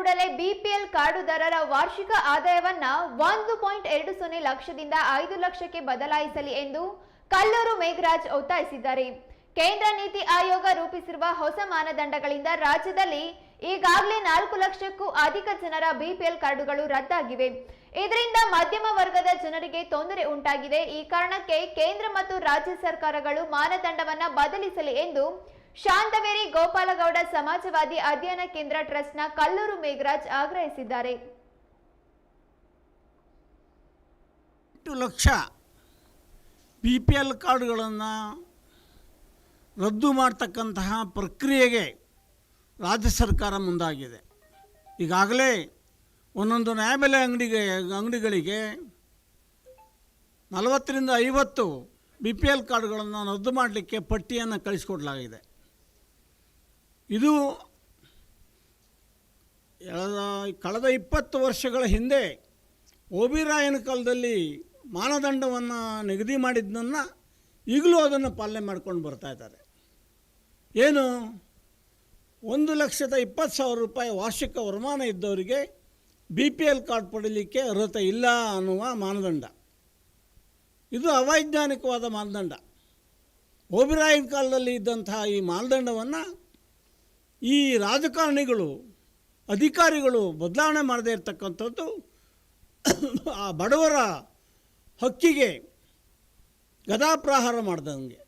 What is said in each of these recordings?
ಕೂಡಲೇ ಬಿಪಿಎಲ್ ಕಾರ್ಡುದಾರರ ವಾರ್ಷಿಕ ಆದಾಯವನ್ನ ಒಂದು ಪಾಯಿಂಟ್ ಎರಡು ಸೊನ್ನೆ ಲಕ್ಷದಿಂದ ಐದು ಲಕ್ಷಕ್ಕೆ ಬದಲಾಯಿಸಲಿ ಎಂದು ಕಲ್ಲೂರು ಮೇಘರಾಜ್ ಒತ್ತಾಯಿಸಿದ್ದಾರೆ. ಕೇಂದ್ರ ನೀತಿ ಆಯೋಗ ರೂಪಿಸಿರುವ ಹೊಸ ಮಾನದಂಡಗಳಿಂದ ರಾಜ್ಯದಲ್ಲಿ ಈಗಾಗಲೇ ನಾಲ್ಕು ಲಕ್ಷಕ್ಕೂ ಅಧಿಕ ಜನರ ಬಿಪಿಎಲ್ ಕಾರ್ಡುಗಳು ರದ್ದಾಗಿವೆ. ಇದರಿಂದ ಮಧ್ಯಮ ವರ್ಗದ ಜನರಿಗೆ ತೊಂದರೆ ಉಂಟಾಗಿದೆ. ಈ ಕಾರಣಕ್ಕೆ ಕೇಂದ್ರ ಮತ್ತು ರಾಜ್ಯ ಸರ್ಕಾರಗಳು ಮಾನದಂಡವನ್ನ ಬದಲಿಸಲಿ ಎಂದು ಶಾಂತವೇರಿ ಗೋಪಾಲಗೌಡ ಸಮಾಜವಾದಿ ಅಧ್ಯಯನ ಕೇಂದ್ರ ಟ್ರಸ್ಟ್ನ ಕಲ್ಲೂರು ಮೇಘರಾಜ್ ಆಗ್ರಹಿಸಿದ್ದಾರೆ. ಲಕ್ಷ ಬಿ ಪಿ ಎಲ್ ಕಾರ್ಡ್ಗಳನ್ನು ರದ್ದು ಮಾಡ್ತಕ್ಕಂತಹ ಪ್ರಕ್ರಿಯೆಗೆ ರಾಜ್ಯ ಸರ್ಕಾರ ಮುಂದಾಗಿದೆ. ಈಗಾಗಲೇ ಒಂದೊಂದು ನ್ಯಾಯಬೆಲೆ ಅಂಗಡಿಗೆ, ಅಂಗಡಿಗಳಿಗೆ ನಲವತ್ತರಿಂದ ಐವತ್ತು ಬಿ ಪಿ ಎಲ್ ಕಾರ್ಡ್ಗಳನ್ನು ರದ್ದು ಮಾಡಲಿಕ್ಕೆ ಪಟ್ಟಿಯನ್ನು ಕಳಿಸಿಕೊಡಲಾಗಿದೆ. ಇದು ಕಳೆದ ಇಪ್ಪತ್ತು ವರ್ಷಗಳ ಹಿಂದೆ ಓಬಿರಾಯನ ಕಾಲದಲ್ಲಿ ಮಾನದಂಡವನ್ನು ನಿಗದಿ ಮಾಡಿದ್ದನ್ನು ಈಗಲೂ ಅದನ್ನು ಪಾಲನೆ ಮಾಡ್ಕೊಂಡು ಬರ್ತಾ ಇದ್ದಾರೆ. ಏನು? ಒಂದು ಲಕ್ಷದ ಇಪ್ಪತ್ತು ಸಾವಿರ ರೂಪಾಯಿ ವಾರ್ಷಿಕ ವರಮಾನ ಇದ್ದವರಿಗೆ ಬಿ ಪಿ ಎಲ್ ಕಾರ್ಡ್ ಪಡೀಲಿಕ್ಕೆ ಅರ್ಹತೆ ಇಲ್ಲ ಅನ್ನುವ ಮಾನದಂಡ. ಇದು ಅವೈಜ್ಞಾನಿಕವಾದ ಮಾನದಂಡ. ಓಬಿರಾಯನ ಕಾಲದಲ್ಲಿ ಇದ್ದಂತಹ ಈ ಮಾನದಂಡವನ್ನು ಈ ರಾಜಕಾರಣಿಗಳು, ಅಧಿಕಾರಿಗಳು ಬದಲಾವಣೆ ಮಾಡದೇ ಇರತಕ್ಕಂಥದ್ದು ಆ ಬಡವರ ಹಕ್ಕಿಗೆ ಗದಾಪ್ರಹಾರ ಮಾಡ್ದಂಗೆ.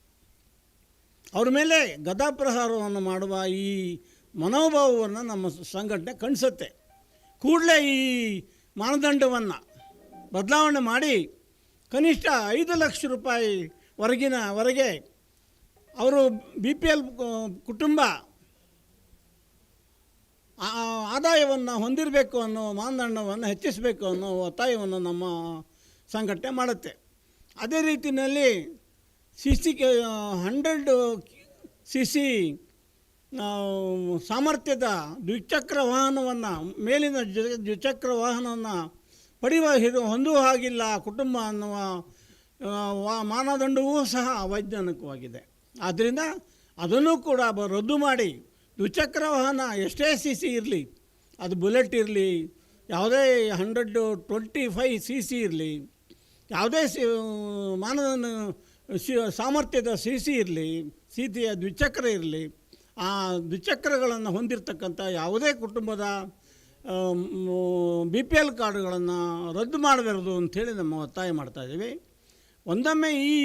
ಅವ್ರ ಮೇಲೆ ಗದಾಪ್ರಹಾರವನ್ನು ಮಾಡುವ ಈ ಮನೋಭಾವವನ್ನು ನಮ್ಮ ಸಂಘಟನೆ ಕಣಿಸುತ್ತೆ ಕೂಡಲೇ ಈ ಮಾನದಂಡವನ್ನು ಬದಲಾವಣೆ ಮಾಡಿ ಕನಿಷ್ಠ ಐದು ಲಕ್ಷ ರೂಪಾಯಿ ವರೆಗಿನ ವರೆಗೆ ಅವರು ಬಿ ಪಿ ಎಲ್ ಕುಟುಂಬ ಆದಾಯವನ್ನು ಹೊಂದಿರಬೇಕು ಅನ್ನೋ ಮಾನದಂಡವನ್ನು ಹೆಚ್ಚಿಸಬೇಕು ಅನ್ನೋ ಒತ್ತಾಯವನ್ನು ನಮ್ಮ ಸಂಘಟನೆ ಮಾಡುತ್ತೆ. ಅದೇ ರೀತಿಯಲ್ಲಿ C C hundred C C ಸಾಮರ್ಥ್ಯದ ದ್ವಿಚಕ್ರ ವಾಹನವನ್ನು, ಮೇಲಿನ ದ್ವಿಚಕ್ರ ವಾಹನವನ್ನು ಪಡೆಯುವ ಹಿರು, ಹೊಂದುವ ಹಾಗಿಲ್ಲ ಕುಟುಂಬ ಅನ್ನುವ ವಾ- ಮಾನದಂಡವೂ ಸಹ ಅವೈಜ್ಞಾನಿಕವಾಗಿದೆ. ಆದ್ದರಿಂದ ಅದನ್ನು ಕೂಡ ರದ್ದು ಮಾಡಿ ದ್ವಿಚಕ್ರ ವಾಹನ ಎಷ್ಟೇ ಸಿ ಸಿ ಇರಲಿ ಅದು ಬುಲೆಟ್ ಇರಲಿ, ಯಾವುದೇ hundred twenty five C C ಇರಲಿ, ಯಾವುದೇ ಸಿ ಸಿ ಸಾಮರ್ಥ್ಯದ ಸಿ ಸಿ ಇರಲಿ, ಸೀತೆಯ ದ್ವಿಚಕ್ರ ಇರಲಿ, ಆ ದ್ವಿಚಕ್ರಗಳನ್ನು ಹೊಂದಿರತಕ್ಕಂಥ ಯಾವುದೇ ಕುಟುಂಬದ ಬಿ ಪಿ ಎಲ್ ಕಾರ್ಡುಗಳನ್ನು ರದ್ದು ಮಾಡಬಾರ್ದು ಅಂಥೇಳಿ ನಮ್ಮ ಒತ್ತಾಯ ಮಾಡ್ತಾಯಿದ್ದೀವಿ ಒಂದೊಮ್ಮೆ ಈ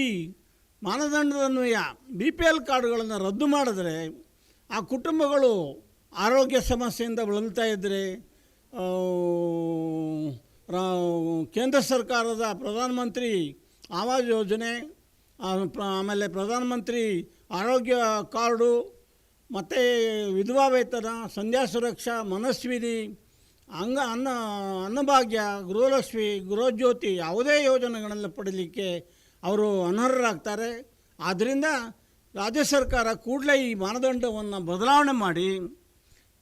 ಮಾನದಂಡದನ್ವಯ ಬಿ ಪಿ ಎಲ್ ಕಾರ್ಡುಗಳನ್ನು ರದ್ದು ಮಾಡಿದ್ರೆ ಆ ಕುಟುಂಬಗಳು ಆರೋಗ್ಯ ಸಮಸ್ಯೆಯಿಂದ ಬಳಲ್ತಾ ಇದ್ದರೆ ಕೇಂದ್ರ ಸರ್ಕಾರದ ಪ್ರಧಾನಮಂತ್ರಿ ಆವಾಸ್ ಯೋಜನೆ ಆಮೇಲೆ ಪ್ರಧಾನಮಂತ್ರಿ ಆರೋಗ್ಯ ಕಾರ್ಡು, ಮತ್ತು ವಿಧವಾ ವೇತನ, ಸಂಧ್ಯಾ ಸುರಕ್ಷಾ ಮನಸ್ವಿನಿ ಅಂಗ, ಅನ್ನ, ಅನ್ನಭಾಗ್ಯ, ಗೃಹಲಕ್ಷ್ಮಿ, ಗೃಹಜ್ಯೋತಿ ಯಾವುದೇ ಯೋಜನೆಗಳನ್ನು ಪಡೀಲಿಕ್ಕೆ ಅವರು ಅನರ್ಹರಾಗ್ತಾರೆ. ಆದ್ದರಿಂದ ರಾಜ್ಯ ಸರ್ಕಾರ ಕೂಡಲೇ ಈ ಮಾನದಂಡವನ್ನು ಬದಲಾವಣೆ ಮಾಡಿ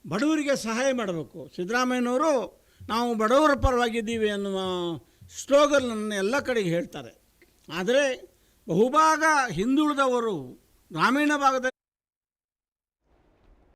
ಬಡವರಿಗೆ ಸಹಾಯ ಮಾಡಬೇಕು. ಸಿದ್ದರಾಮಯ್ಯನವರು ನಾವು ಬಡವರ ಪರವಾಗಿದ್ದೀವಿ ಅನ್ನುವ ಸ್ಲೋಗನನ್ನು ಎಲ್ಲ ಕಡೆಗೆ ಹೇಳ್ತಾರೆ. ಆದರೆ ಬಹುಭಾಗ ಹಿಂದುಳಿದವರು ಗ್ರಾಮೀಣ ಭಾಗದ